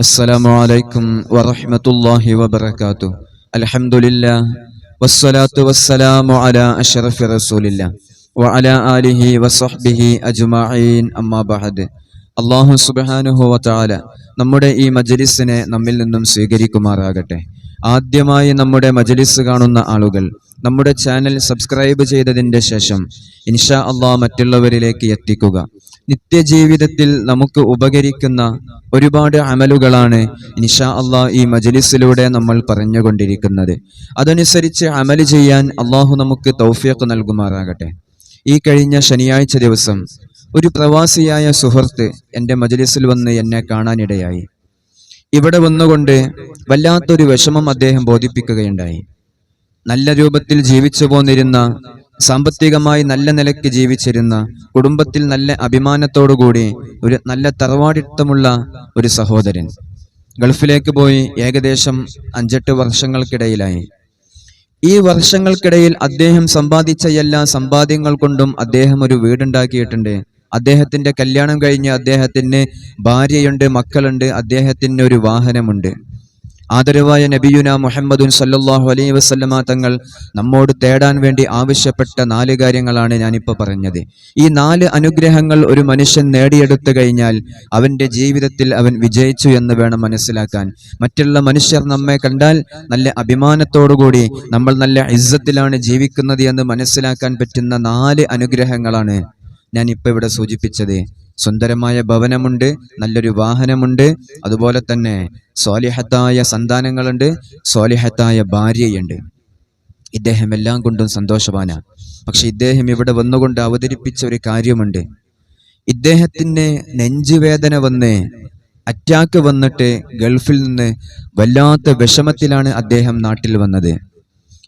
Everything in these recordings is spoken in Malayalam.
السلام عليكم ورحمة الله وبركاته الحمد لله والصلاة والسلام على أشرف رسول الله وعلى آله وصحبه أجمعين أما بعد അള്ളാഹു സുബാനുഹു വതാല നമ്മുടെ ഈ മജലിസിനെ നമ്മിൽ നിന്നും സ്വീകരിക്കുമാറാകട്ടെ ആദ്യമായി നമ്മുടെ മജലിസ് കാണുന്ന ആളുകൾ നമ്മുടെ ചാനൽ സബ്സ്ക്രൈബ് ചെയ്തതിന്റെ ശേഷം ഇൻഷാ അള്ളാഹ് മറ്റുള്ളവരിലേക്ക് എത്തിക്കുക. നിത്യജീവിതത്തിൽ നമുക്ക് ഉപകരിക്കുന്ന ഒരുപാട് അമലുകളാണ് ഇൻഷാ അള്ളാഹ് ഈ മജലിസിലൂടെ നമ്മൾ പറഞ്ഞുകൊണ്ടിരിക്കുന്നത്. അതനുസരിച്ച് അമൽ ചെയ്യാൻ അള്ളാഹു നമുക്ക് തൗഫീഖ് നൽകുമാറാകട്ടെ. ഈ കഴിഞ്ഞ ശനിയാഴ്ച ദിവസം ഒരു പ്രവാസിയായ സുഹൃത്ത് എന്റെ മജലിസിൽ വന്ന് എന്നെ കാണാനിടയായി. ഇവിടെ വന്നുകൊണ്ട് വല്ലാത്തൊരു വിഷമം അദ്ദേഹം ബോധിപ്പിക്കുകയുണ്ടായി. നല്ല രൂപത്തിൽ ജീവിച്ചു പോന്നിരുന്ന സാമ്പത്തികമായി നല്ല നിലയ്ക്ക് ജീവിച്ചിരുന്ന കുടുംബത്തിൽ നല്ല അഭിമാനത്തോടുകൂടി ഒരു നല്ല തറവാടിത്തമുള്ള ഒരു സഹോദരൻ. ഗൾഫിലേക്ക് പോയി ഏകദേശം അഞ്ചെട്ട് വർഷങ്ങൾക്കിടയിലായി. ഈ വർഷങ്ങൾക്കിടയിൽ അദ്ദേഹം സമ്പാദിച്ച എല്ലാ സമ്പാദ്യങ്ങൾ കൊണ്ടും അദ്ദേഹം ഒരു വീടുണ്ടാക്കിയിട്ടുണ്ട്. അദ്ദേഹത്തിന്റെ കല്യാണം കഴിഞ്ഞ് അദ്ദേഹത്തിന് ഭാര്യയുണ്ട് മക്കളുണ്ട് അദ്ദേഹത്തിന് ഒരു വാഹനമുണ്ട്. ആദരവായ നബിയുന മുഹമ്മദുൻ സല്ലാഹു അലൈ വസല്ലമ തങ്ങൾ നമ്മോട് തേടാൻ വേണ്ടി ആവശ്യപ്പെട്ട നാല് കാര്യങ്ങളാണ് ഞാനിപ്പോൾ പറഞ്ഞത്. ഈ നാല് അനുഗ്രഹങ്ങൾ ഒരു മനുഷ്യൻ നേടിയെടുത്തു കഴിഞ്ഞാൽ അവന്റെ ജീവിതത്തിൽ അവൻ വിജയിച്ചു എന്ന് വേണം മനസ്സിലാക്കാൻ. മറ്റുള്ള മനുഷ്യർ നമ്മെ കണ്ടാൽ നല്ല അഭിമാനത്തോടുകൂടി നമ്മൾ നല്ല ഇസ്സത്തിലാണ് ജീവിക്കുന്നത് എന്ന് മനസ്സിലാക്കാൻ പറ്റുന്ന നാല് അനുഗ്രഹങ്ങളാണ് ഞാൻ ഇപ്പൊ ഇവിടെ സൂചിപ്പിച്ചത്. സുന്ദരമായ ഭവനമുണ്ട് നല്ലൊരു വാഹനമുണ്ട് അതുപോലെ തന്നെ സ്വാലിഹത്തായ സന്താനങ്ങളുണ്ട് സ്വാലിഹത്തായ ഭാര്യയുണ്ട്. ഇദ്ദേഹം എല്ലാം കൊണ്ടും സന്തോഷവാന. പക്ഷെ ഇദ്ദേഹം ഇവിടെ വന്നുകൊണ്ട് അവതരിപ്പിച്ച ഒരു കാര്യമുണ്ട്. ഇദ്ദേഹത്തിന് നെഞ്ചുവേദന വന്ന് അറ്റാക്ക് വന്നിട്ട് ഗൾഫിൽ നിന്ന് വല്ലാത്ത വിഷമത്തിലാണ് അദ്ദേഹം നാട്ടിൽ വന്നത്.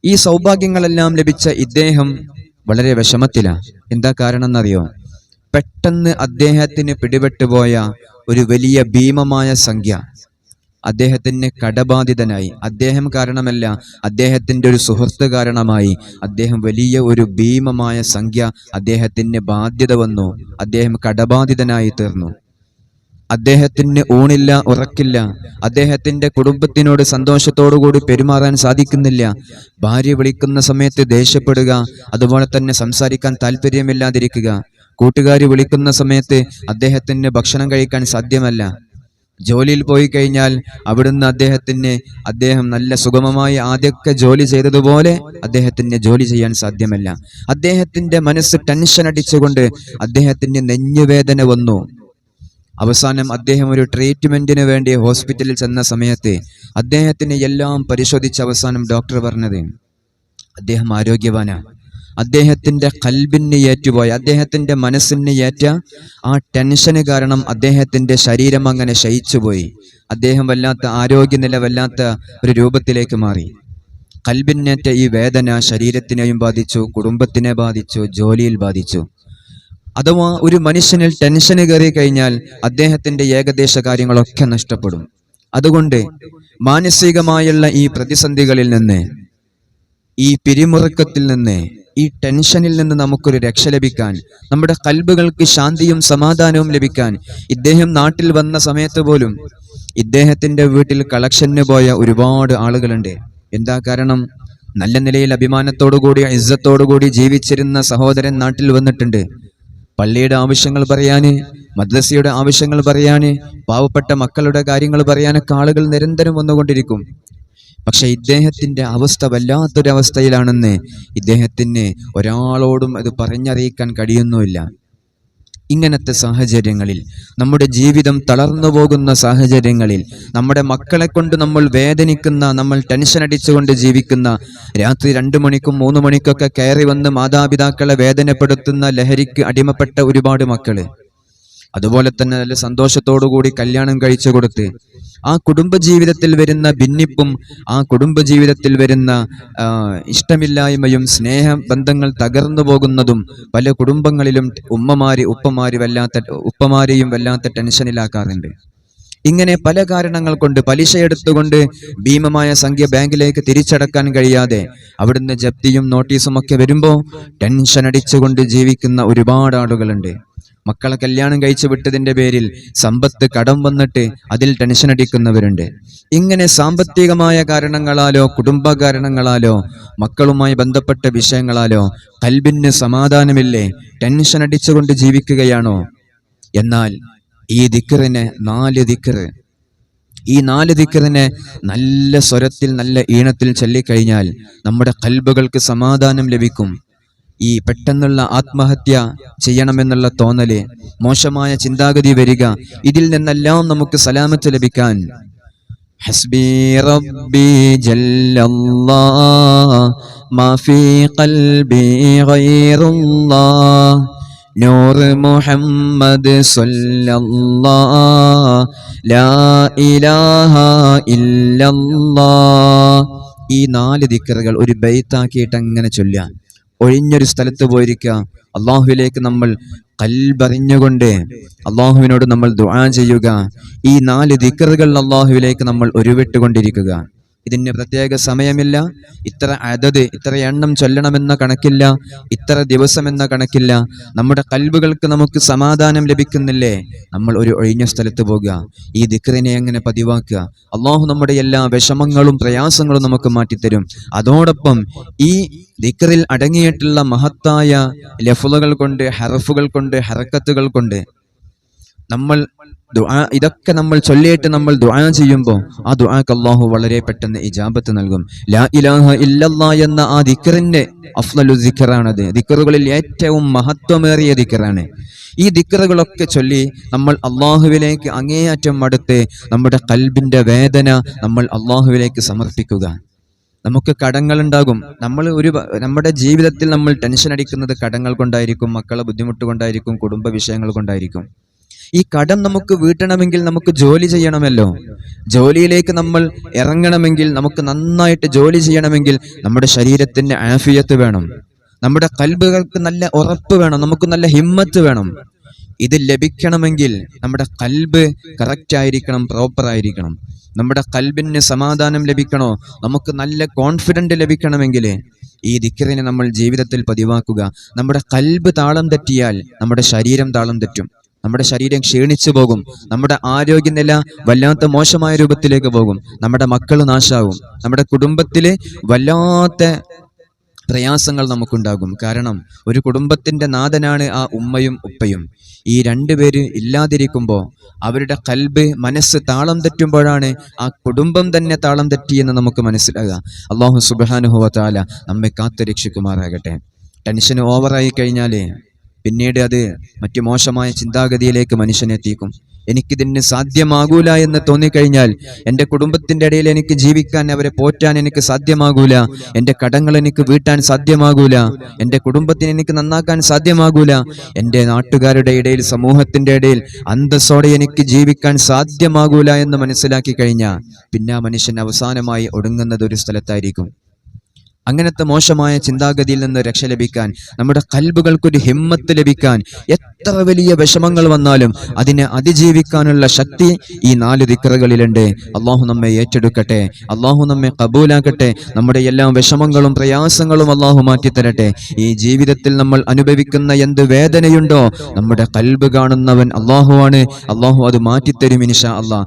ഈ സൗഭാഗ്യങ്ങളെല്ലാം ലഭിച്ച ഇദ്ദേഹം വളരെ വിഷമത്തിലാണ് എന്താ കാരണം എന്നറിയോ പെട്ടെന്ന് അദ്ദേഹത്തിന് പിടിപെട്ടുപോയ ഒരു വലിയ ഭീമമായ സംഖ്യ. അദ്ദേഹത്തിന് കടബാധിതനായി. അദ്ദേഹം കാരണമല്ല അദ്ദേഹത്തിന്റെ ഒരു സുഹൃത്ത് കാരണമായി. അദ്ദേഹം വലിയ ഒരു ഭീമമായ സംഖ്യ അദ്ദേഹത്തിന് ബാധ്യത വന്നു. അദ്ദേഹം കടബാധിതനായി തീർന്നു. അദ്ദേഹത്തിന് ഊണില്ല ഉറക്കില്ല. അദ്ദേഹത്തിന്റെ കുടുംബത്തിനോട് സന്തോഷത്തോടുകൂടി പെരുമാറാൻ സാധിക്കുന്നില്ല. ഭാര്യ വിളിക്കുന്ന സമയത്ത് ദേഷ്യപ്പെടുക അതുപോലെ തന്നെ സംസാരിക്കാൻ താല്പര്യമില്ലാതിരിക്കുക കൂട്ടുകാരി വിളിക്കുന്ന സമയത്ത് അദ്ദേഹത്തിന് ഭക്ഷണം കഴിക്കാൻ സാധ്യമല്ല. ജോലിയിൽ പോയി കഴിഞ്ഞാൽ അവിടുന്ന് അദ്ദേഹത്തിന് അദ്ദേഹം നല്ല സുഗമമായി ആദ്യമൊക്കെ ജോലി ചെയ്തതുപോലെ അദ്ദേഹത്തിന് ജോലി ചെയ്യാൻ സാധ്യമല്ല. അദ്ദേഹത്തിന്റെ മനസ്സ് ടെൻഷൻ അടിച്ചുകൊണ്ട് അദ്ദേഹത്തിന് നെഞ്ഞുവേദന വന്നു. അവസാനം അദ്ദേഹം ഒരു ട്രീറ്റ്മെന്റിന് വേണ്ടി ഹോസ്പിറ്റലിൽ ചെന്ന സമയത്ത് അദ്ദേഹത്തിന് എല്ലാം പരിശോധിച്ച് അവസാനം ഡോക്ടർ പറഞ്ഞത് അദ്ദേഹം ആരോഗ്യവാനാണ് അദ്ദേഹത്തിന്റെ കൽബിന് ഏറ്റുപോയ അദ്ദേഹത്തിന്റെ മനസ്സിന് ഏറ്റ ആ ടെൻഷന് കാരണം അദ്ദേഹത്തിന്റെ ശരീരം അങ്ങനെ ശയിച്ചുപോയി. അദ്ദേഹം വല്ലാത്ത ആരോഗ്യനില വല്ലാത്ത ഒരു രൂപത്തിലേക്ക് മാറി. കൽബിനേറ്റ ഈ വേദന ശരീരത്തിനെയും ബാധിച്ചു കുടുംബത്തിനെ ബാധിച്ചു ജോലിയിൽ ബാധിച്ചു. അഥവാ ഒരു മനുഷ്യനിൽ ടെൻഷന് കയറി കഴിഞ്ഞാൽ അദ്ദേഹത്തിന്റെ ഏകദേശ കാര്യങ്ങളൊക്കെ നഷ്ടപ്പെടും. അതുകൊണ്ട് മാനസികമായുള്ള ഈ പ്രതിസന്ധികളിൽ നിന്ന് ഈ പിരിമുറുക്കത്തിൽ നിന്ന് ഈ ടെൻഷനിൽ നിന്ന് നമുക്കൊരു രക്ഷ ലഭിക്കാൻ നമ്മുടെ കൽബുകൾക്ക് ശാന്തിയും സമാധാനവും ലഭിക്കാൻ ഇദ്ദേഹം നാട്ടിൽ വന്ന സമയത്ത് പോലും ഇദ്ദേഹത്തിന്റെ വീട്ടിൽ കളക്ഷന് പോയ ഒരുപാട് ആളുകളുണ്ട്. എന്താ കാരണം? നല്ല നിലയിൽ അഭിമാനത്തോടുകൂടി ഇസ്സത്തോടുകൂടി ജീവിച്ചിരുന്ന സഹോദരൻ നാട്ടിൽ വന്നിട്ടുണ്ട്. പള്ളിയുടെ ആവശ്യങ്ങൾ പറയാന് മദ്രസയുടെ ആവശ്യങ്ങൾ പറയാന് പാവപ്പെട്ട മക്കളുടെ കാര്യങ്ങൾ പറയാനൊക്കെ ആളുകൾ നിരന്തരം വന്നുകൊണ്ടിരിക്കും. പക്ഷെ ഇദ്ദേഹത്തിന്റെ അവസ്ഥ വല്ലാത്തൊരവസ്ഥയിലാണെന്ന് ഇദ്ദേഹത്തിന് ഒരാളോടും അത് പറഞ്ഞറിയിക്കാൻ കഴിയുന്നുമില്ല. ഇങ്ങനത്തെ സാഹചര്യങ്ങളിൽ നമ്മുടെ ജീവിതം തളർന്നു പോകുന്ന സാഹചര്യങ്ങളിൽ നമ്മുടെ മക്കളെ കൊണ്ട് നമ്മൾ വേദനിക്കുന്ന നമ്മൾ ടെൻഷൻ അടിച്ചുകൊണ്ട് ജീവിക്കുന്ന രാത്രി രണ്ടു മണിക്കും മൂന്ന് മണിക്കൊക്കെ കയറി വന്ന് മാതാപിതാക്കളെ വേദനപ്പെടുത്തുന്ന ലഹരിക്ക് അടിമപ്പെട്ട ഒരുപാട് മക്കൾ. അതുപോലെ തന്നെ നല്ല സന്തോഷത്തോടുകൂടി കല്യാണം കഴിച്ചു കൊടുത്ത് ആ കുടുംബജീവിതത്തിൽ വരുന്ന ഭിന്നിപ്പും ആ കുടുംബജീവിതത്തിൽ വരുന്ന ഇഷ്ടമില്ലായ്മയും സ്നേഹ ബന്ധങ്ങൾ തകർന്നു പോകുന്നതും പല കുടുംബങ്ങളിലും ഉമ്മമാര് ഉപ്പമാര് വല്ലാത്ത ഉപ്പമാരെയും വല്ലാത്ത ടെൻഷനിലാക്കാറുണ്ട്. ഇങ്ങനെ പല കാരണങ്ങൾ കൊണ്ട് പലിശ എടുത്തുകൊണ്ട് ഭീമമായ സംഖ്യ ബാങ്കിലേക്ക് തിരിച്ചടക്കാൻ കഴിയാതെ അവിടുന്ന് ജപ്തിയും നോട്ടീസും ഒക്കെ വരുമ്പോൾ ടെൻഷൻ അടിച്ചുകൊണ്ട് ജീവിക്കുന്ന ഒരുപാട് ആളുകളുണ്ട്. മക്കളെ കല്യാണം കഴിച്ചു വിട്ടതിന്റെ പേരിൽ സമ്പത്ത് കടം വന്നിട്ട് അതിൽ ടെൻഷൻ അടിക്കുന്നവരുണ്ട്. ഇങ്ങനെ സാമ്പത്തികമായ കാരണങ്ങളാലോ കുടുംബ കാരണങ്ങളാലോ മക്കളുമായി ബന്ധപ്പെട്ട വിഷയങ്ങളാലോ കൽബിന് സമാധാനമില്ലേ ടെൻഷൻ അടിച്ചുകൊണ്ട് ജീവിക്കുകയാണോ? എന്നാൽ ഈ ദിക്കറിന് നാല് ദിക്കറ് ഈ നാല് ദിക്കറിനെ നല്ല സ്വരത്തിൽ നല്ല ഈണത്തിൽ ചൊല്ലിക്കഴിഞ്ഞാൽ നമ്മുടെ കൽബുകൾക്ക് സമാധാനം ലഭിക്കും. ഈ പെട്ടെന്നുള്ള ആത്മഹത്യ ചെയ്യണമെന്നുള്ള തോന്നൽ മോശമായ ചിന്താഗതി വരിക ഇതിൽ നിന്നെല്ലാം നമുക്ക് സലാമത്ത് ലഭിക്കാൻ. ഹസ്ബി റബ്ബി ജല്ലല്ലാ മാ ഫീ ഖൽബി ഗൈറുല്ലാ നൂർ മുഹമ്മദ് സല്ലല്ലാഹ് ലാ ഇലാഹ ഇല്ലല്ലാ ഈ നാല് ദിക്റുകൾ ഒരു ബൈത്താക്കിയിട്ട് അങ്ങനെ ചൊല്ലുക. ഒഴിഞ്ഞൊരു സ്ഥലത്ത് പോയിരിക്കുക. അള്ളാഹുവിലേക്ക് നമ്മൾ കൽബറിഞ്ഞുകൊണ്ട് അള്ളാഹുവിനോട് നമ്മൾ ദുആ ചെയ്യുക. ഈ നാല് ദിക്കറുകൾ അള്ളാഹുവിലേക്ക് നമ്മൾ ഉരുവിട്ടുകൊണ്ടിരിക്കുക. ഇതിന് പ്രത്യേക സമയമില്ല. ഇത്ര അതത് ഇത്ര എണ്ണം ചൊല്ലണമെന്ന കണക്കില്ല. ഇത്ര ദിവസം എന്ന കണക്കില്ല. നമ്മുടെ കൽബുകൾക്ക് നമുക്ക് സമാധാനം ലഭിക്കുന്നില്ലേ? നമ്മൾ ഒരു ഒഴിഞ്ഞ സ്ഥലത്ത് പോകുക ഈ ദിക്റിനെ എങ്ങനെ പതിവാക്കുക? അള്ളാഹു നമ്മുടെ എല്ലാ വിഷമങ്ങളും പ്രയാസങ്ങളും നമുക്ക് മാറ്റിത്തരും. അതോടൊപ്പം ഈ ദിക്റിൽ അടങ്ങിയിട്ടുള്ള മഹത്തായ ലഫുലകൾ കൊണ്ട് ഹറഫുകൾ കൊണ്ട് ഹറക്കത്തുകൾ കൊണ്ട് നമ്മൾ ദുആ ഇതൊക്കെ നമ്മൾ ചൊല്ലിയിട്ട് നമ്മൾ ദുആ ചെയ്യുമ്പോൾ ആ ദുആക്ക് അള്ളാഹു വളരെ പെട്ടെന്ന് ഇജാബത്ത് നൽകും. ലാ ഇലാഹ ഇല്ലല്ലാ എന്ന ആ ദിക്കറിന്റെ അഫ്ലലു ദിക്കറാണത് ദിക്കറുകളിൽ ഏറ്റവും മഹത്വമേറിയ ദിക്കറാണ് ഈ ദിക്കറുകളൊക്കെ ചൊല്ലി നമ്മൾ അള്ളാഹുവിലേക്ക് അങ്ങേയറ്റം അടുത്ത് നമ്മുടെ കൽബിന്റെ വേദന നമ്മൾ അള്ളാഹുവിലേക്ക് സമർപ്പിക്കുക. നമുക്ക് കടങ്ങളുണ്ടാകും. നമ്മൾ ഒരു നമ്മുടെ ജീവിതത്തിൽ നമ്മൾ ടെൻഷൻ അടിക്കുന്നത് കടങ്ങൾ കൊണ്ടായിരിക്കും മക്കളെ ബുദ്ധിമുട്ട് കൊണ്ടായിരിക്കും കുടുംബ വിഷയങ്ങൾ കൊണ്ടായിരിക്കും. ഈ കടം നമുക്ക് വീട്ടണമെങ്കിൽ നമുക്ക് ജോലി ചെയ്യണമല്ലോ. ജോലിയിലേക്ക് നമ്മൾ ഇറങ്ങണമെങ്കിൽ നമുക്ക് നന്നായിട്ട് ജോലി ചെയ്യണമെങ്കിൽ നമ്മുടെ ശരീരത്തിന്റെ ആഫിയത്ത് വേണം. നമ്മുടെ കൽബുകൾക്ക് നല്ല ഉറപ്പ് വേണം. നമുക്ക് നല്ല ഹിമ്മത്ത് വേണം. ഇത് ലഭിക്കണമെങ്കിൽ നമ്മുടെ കൽബ് കറക്റ്റ് ആയിരിക്കണം പ്രോപ്പർ ആയിരിക്കണം. നമ്മുടെ കൽബിന് സമാധാനം ലഭിക്കണോ? നമുക്ക് നല്ല കോൺഫിഡന്റ് ലഭിക്കണമെങ്കിൽ ഈ ദിക്കറിനെ നമ്മൾ ജീവിതത്തിൽ പതിവാക്കുക. നമ്മുടെ കൽബ് താളം തെറ്റിയാൽ നമ്മുടെ ശരീരം താളം തെറ്റും. നമ്മുടെ ശരീരം ക്ഷീണിച്ചു പോകും. നമ്മുടെ ആരോഗ്യനില വല്ലാത്ത മോശമായ രൂപത്തിലേക്ക് പോകും. നമ്മുടെ മക്കൾ നാശാവും. നമ്മുടെ കുടുംബത്തിലെ വല്ലാത്ത പ്രയാസങ്ങൾ നമുക്കുണ്ടാകും. കാരണം ഒരു കുടുംബത്തിന്റെ നാഥനാണ് ആ ഉമ്മയും ഉപ്പയും. ഈ രണ്ടുപേര് ഇല്ലാതിരിക്കുമ്പോൾ അവരുടെ കൽബ് മനസ്സ് താളം തെറ്റുമ്പോഴാണ് ആ കുടുംബം തന്നെ താളം തെറ്റിയെന്ന് നമുക്ക് മനസ്സിലാകുക. അള്ളാഹു സുബാനുഹുവ താല നമ്മെ കാത്തു രക്ഷിക്കുമാറാകട്ടെ ടെൻഷൻ ഓവറായി കഴിഞ്ഞാൽ പിന്നീട് അത് മറ്റു മോശമായ ചിന്താഗതിയിലേക്ക് മനുഷ്യനെ എത്തിക്കും. എനിക്കിതിന് സാധ്യമാകൂല എന്ന് തോന്നിക്കഴിഞ്ഞാൽ എന്റെ കുടുംബത്തിന്റെ ഇടയിൽ എനിക്ക് ജീവിക്കാൻ അവരെ പോറ്റാൻ എനിക്ക് സാധ്യമാകൂല. എന്റെ കടങ്ങൾ എനിക്ക് വീട്ടാൻ സാധ്യമാകൂല. എന്റെ കുടുംബത്തിന് എനിക്ക് നന്നാക്കാൻ സാധ്യമാകൂല. എന്റെ നാട്ടുകാരുടെ ഇടയിൽ സമൂഹത്തിന്റെ ഇടയിൽ അന്തസ്സോടെ എനിക്ക് ജീവിക്കാൻ സാധ്യമാകൂല എന്ന് മനസ്സിലാക്കി കഴിഞ്ഞാൽ പിന്നെ ആ മനുഷ്യൻ അവസാനമായി ഒടുങ്ങുന്നത് ഒരു സ്ഥലത്തായിരിക്കും. അങ്ങനത്തെ മോശമായ ചിന്താഗതിയിൽ നിന്ന് രക്ഷ ലഭിക്കാൻ നമ്മുടെ കൽബുകൾക്കൊരു ഹിമ്മത്ത് ലഭിക്കാൻ എത്ര വലിയ വിഷമങ്ങൾ വന്നാലും അതിനെ അതിജീവിക്കാനുള്ള ശക്തി ഈ നാല് ദിക്കറുകളിലുണ്ട് അള്ളാഹു നമ്മെ ഏറ്റെടുക്കട്ടെ. അള്ളാഹു നമ്മെ കബൂലാക്കട്ടെ. നമ്മുടെ എല്ലാ വിഷമങ്ങളും പ്രയാസങ്ങളും അള്ളാഹു മാറ്റിത്തരട്ടെ. ഈ ജീവിതത്തിൽ നമ്മൾ അനുഭവിക്കുന്ന എന്ത് വേദനയുണ്ടോ നമ്മുടെ കൽബ് കാണുന്നവൻ അള്ളാഹുവാണ്. അള്ളാഹു അത് മാറ്റിത്തരും ഇനിഷ അള്ളാഹ്